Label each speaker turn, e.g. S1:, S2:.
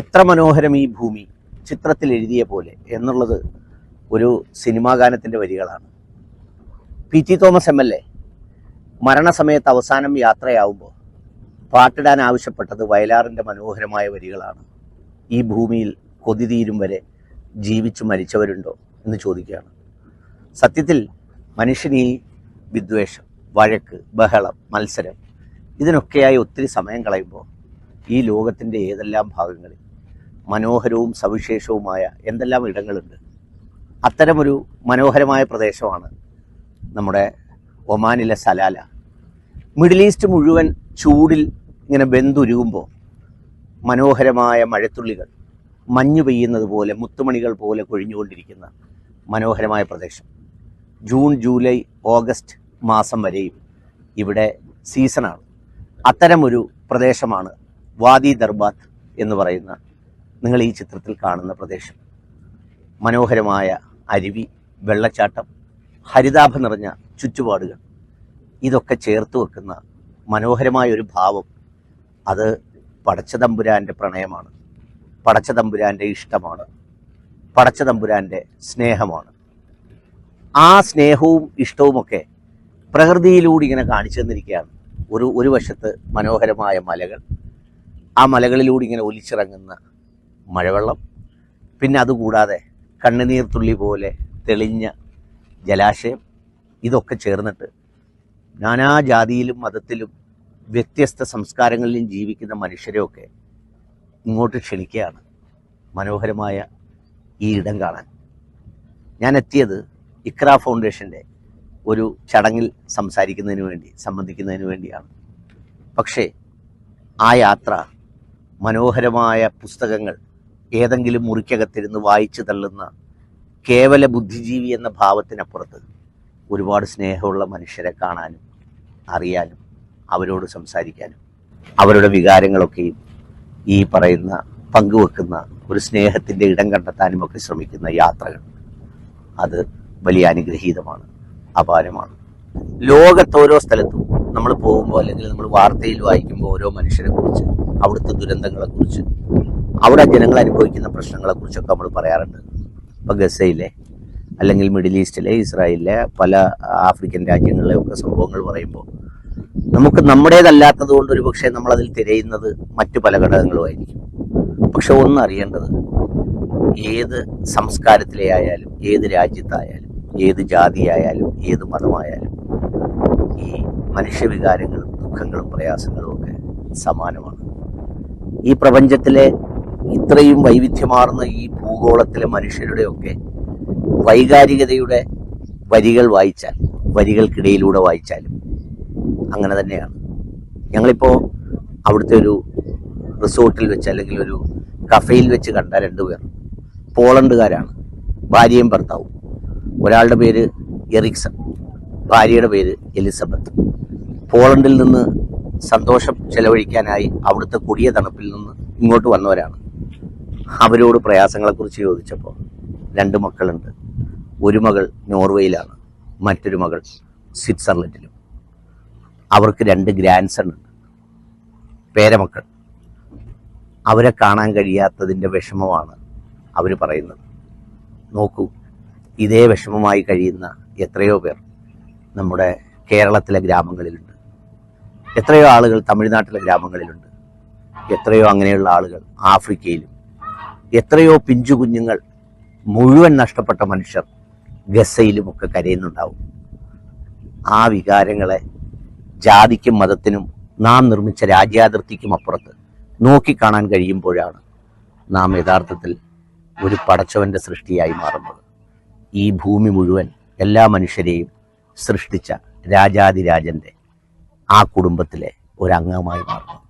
S1: എത്ര മനോഹരം ഈ ഭൂമി ചിത്രത്തിൽ എഴുതിയ പോലെ എന്നുള്ളത് ഒരു സിനിമാ ഗാനത്തിന്റെ വരികളാണ്. P T Thomas M L A മരണസമയത്ത് അവസാനം യാത്രയാവുമ്പോൾ പാട്ടിടാൻ ആവശ്യപ്പെട്ടത് വയലാറിന്റെ മനോഹരമായ വരികളാണ്. ഈ ഭൂമിയിൽ കൊതി തീരും വരെ ജീവിച്ചു മരിച്ചവരുണ്ടോ എന്ന് ചോദിക്കുകയാണ്. സത്യത്തിൽ മനുഷ്യന് ഈ വിദ്വേഷം വഴക്ക് ബഹളം മത്സരം ഇതിനൊക്കെയായി ഒത്തിരി സമയം കളയുമ്പോൾ ഈ ലോകത്തിന്റെ ഏതെല്ലാം ഭാഗങ്ങളിൽ മനോഹരവും സവിശേഷവുമായ എന്തെല്ലാം ഇടങ്ങളുണ്ട്. അത്തരമൊരു മനോഹരമായ പ്രദേശമാണ് നമ്മുടെ ഒമാനിലെ സലാല. മിഡിൽ ഈസ്റ്റ് മുഴുവൻ ചൂടിൽ ഇങ്ങനെ ബന്ധുരുകുമ്പോൾ മനോഹരമായ മഴത്തുള്ളികൾ മഞ്ഞു പെയ്യുന്നത് പോലെ മുത്തുമണികൾ പോലെ കൊഴിഞ്ഞുകൊണ്ടിരിക്കുന്ന മനോഹരമായ പ്രദേശം. ജൂൺ ജൂലൈ ഓഗസ്റ്റ് മാസം വരെയും ഇവിടെ സീസണാണ്. അത്തരമൊരു പ്രദേശമാണ് വാദി ദർബാത്ത് എന്ന് പറയുന്ന നിങ്ങൾ ഈ ചിത്രത്തിൽ കാണുന്ന പ്രദേശം. മനോഹരമായ അരുവി വെള്ളച്ചാട്ടം ഹരിതാഭ നിറഞ്ഞ ചുറ്റുപാടുകൾ. ഇതൊക്കെ ചേർത്ത് വെക്കുന്ന മനോഹരമായ ഒരു ഭാവം. അത് പടച്ചതമ്പുരാന്റെ പ്രണയമാണ്. പടച്ചതമ്പുരാന്റെ ഇഷ്ടമാണ്. പടച്ചതമ്പുരാന്റെ സ്നേഹമാണ്. ആ സ്നേഹവും ഇഷ്ടവുമൊക്കെ പ്രകൃതിയിലൂടെ ഇങ്ങനെ കാണിച്ചു തന്നിരിക്കുകയാണ്. ഒരു ഒരു വശത്ത് മനോഹരമായ മലകൾ ആ മലകളിലൂടെ ഇങ്ങനെ ഒലിച്ചിറങ്ങുന്ന മഴവെള്ളം. പിന്നെ അതുകൂടാതെ കണ്ണുനീർ തുള്ളി പോലെ തെളിഞ്ഞ ജലാശയം. ഇതൊക്കെ ചേർന്നിട്ട് നാനാജാതിയിലും മതത്തിലും വ്യത്യസ്ത സംസ്കാരങ്ങളിലും ജീവിക്കുന്ന മനുഷ്യരെയൊക്കെ ഇങ്ങോട്ട് ക്ഷണിക്കുകയാണ്. മനോഹരമായ ഈ ഇടം കാണാൻ. ഞാൻ എത്തിയത് ഇക്ര ഫൗണ്ടേഷന്റെ ഒരു ചടങ്ങിൽ സംസാരിക്കുന്നതിന് വേണ്ടി സംബന്ധിക്കുന്നതിന് വേണ്ടിയാണ്. പക്ഷേ ആ യാത്ര മനോഹരമായ പുസ്തകങ്ങൾ ഏതെങ്കിലും മുറിക്കകത്തിരുന്ന് വായിച്ചു തള്ളുന്ന കേവല ബുദ്ധിജീവി എന്ന ഭാവത്തിനപ്പുറത്ത് ഒരുപാട് സ്നേഹമുള്ള മനുഷ്യരെ കാണാനും അറിയാനും അവരോട് സംസാരിക്കാനും അവരുടെ വികാരങ്ങളൊക്കെയും ഈ പറയുന്ന പങ്കുവെക്കുന്ന ഒരു സ്നേഹത്തിന്റെ ഇടം കണ്ടെത്താനും ഒക്കെ ശ്രമിക്കുന്ന യാത്രകൾ. അത് വലിയ അനുഗ്രഹീതമാണ് അപാരമാണ്. ലോകത്ത് ഓരോ സ്ഥലത്തും നമ്മൾ പോകുമ്പോൾ അല്ലെങ്കിൽ നമ്മൾ വാർത്തയിൽ വായിക്കുമ്പോൾ ഓരോ മനുഷ്യരെ കുറിച്ച് അവിടുത്തെ ദുരന്തങ്ങളെ കുറിച്ച് അവിടെ ജനങ്ങൾ അനുഭവിക്കുന്ന പ്രശ്നങ്ങളെക്കുറിച്ചൊക്കെ നമ്മൾ പറയാറുണ്ട്. ഇപ്പോൾ ഗസയിലെ അല്ലെങ്കിൽ മിഡിൽ ഈസ്റ്റിലെ ഇസ്രായേലിലെ പല ആഫ്രിക്കൻ രാജ്യങ്ങളിലെ ഒക്കെ സംഭവങ്ങൾ പറയുമ്പോൾ നമുക്ക് നമ്മുടേതല്ലാത്തത് കൊണ്ട് ഒരു പക്ഷേ നമ്മളതിൽ തിരയുന്നത് മറ്റു പല ഘടകങ്ങളുമായിരിക്കും. പക്ഷെ ഒന്ന് അറിയേണ്ടത് ഏത് സംസ്കാരത്തിലെ ആയാലും ഏത് രാജ്യത്തായാലും ഏത് ജാതിയായാലും ഏത് മതമായാലും ഈ മനുഷ്യവികാരങ്ങളും ദുഃഖങ്ങളും പ്രയാസങ്ങളും ഒക്കെ സമാനമാണ്. ഈ പ്രപഞ്ചത്തിലെ ഇത്രയും വൈവിധ്യമാർന്ന ഈ ഭൂഗോളത്തിലെ മനുഷ്യരുടെയൊക്കെ വൈകാരികതയുടെ വരികൾ വായിച്ചാൽ വരികൾക്കിടയിലൂടെ വായിച്ചാലും അങ്ങനെ തന്നെയാണ്. ഞങ്ങളിപ്പോൾ അവിടുത്തെ ഒരു റിസോർട്ടിൽ വെച്ച് അല്ലെങ്കിൽ ഒരു കഫയിൽ വെച്ച് കണ്ട രണ്ടുപേർ പോളണ്ടുകാരാണ്. ഭാര്യയും ഭർത്താവും. ഒരാളുടെ പേര് എറിക്സൺ ഭാര്യയുടെ പേര് എലിസബത്ത്. പോളണ്ടിൽ നിന്ന് സന്തോഷം ചെലവഴിക്കാനായി അവിടുത്തെ കൊടിയ തണുപ്പിൽ നിന്ന് ഇങ്ങോട്ട് വന്നവരാണ്. അവരോട് പ്രയാസങ്ങളെക്കുറിച്ച് ചോദിച്ചപ്പോൾ രണ്ട് മക്കളുണ്ട്. ഒരു മകൾ നോർവേയിലാണ് മറ്റൊരു മകൾ സ്വിറ്റ്സർലൻഡിലും. അവർക്ക് രണ്ട് ഗ്രാൻഡ് സൺ ഉണ്ട്. പേരമക്കൾ. അവരെ കാണാൻ കഴിയാത്തതിന്റെ വിഷമമാണ് അവർ പറയുന്നത്. നോക്കൂ ഇതേ വിഷമമായി കഴിയുന്ന എത്രയോ പേർ നമ്മുടെ കേരളത്തിലെ ഗ്രാമങ്ങളിലുണ്ട്. എത്രയോ ആളുകൾ തമിഴ്നാട്ടിലെ ഗ്രാമങ്ങളിലുണ്ട്. എത്രയോ അങ്ങനെയുള്ള ആളുകൾ ആഫ്രിക്കയിലും എത്രയോ പിഞ്ചു കുഞ്ഞുങ്ങൾ മുഴുവൻ നഷ്ടപ്പെട്ട മനുഷ്യർ ഗസയിലുമൊക്കെ കരയുന്നുണ്ടാവും. ആ വികാരങ്ങളെ ജാതിക്കും മതത്തിനും നാം നിർമ്മിച്ച രാജ്യാതിർത്തിക്കും അപ്പുറത്ത് നോക്കിക്കാണാൻ കഴിയുമ്പോഴാണ് നാം യഥാർത്ഥത്തിൽ ഒരു പടച്ചവന്റെ സൃഷ്ടിയായി മാറുന്നത്. ഈ ഭൂമി മുഴുവൻ എല്ലാ മനുഷ്യരെയും സൃഷ്ടിച്ച രാജാതിരാജന്റെ ആ കുടുംബത്തിലെ ഒരംഗമായി മാറുന്നത്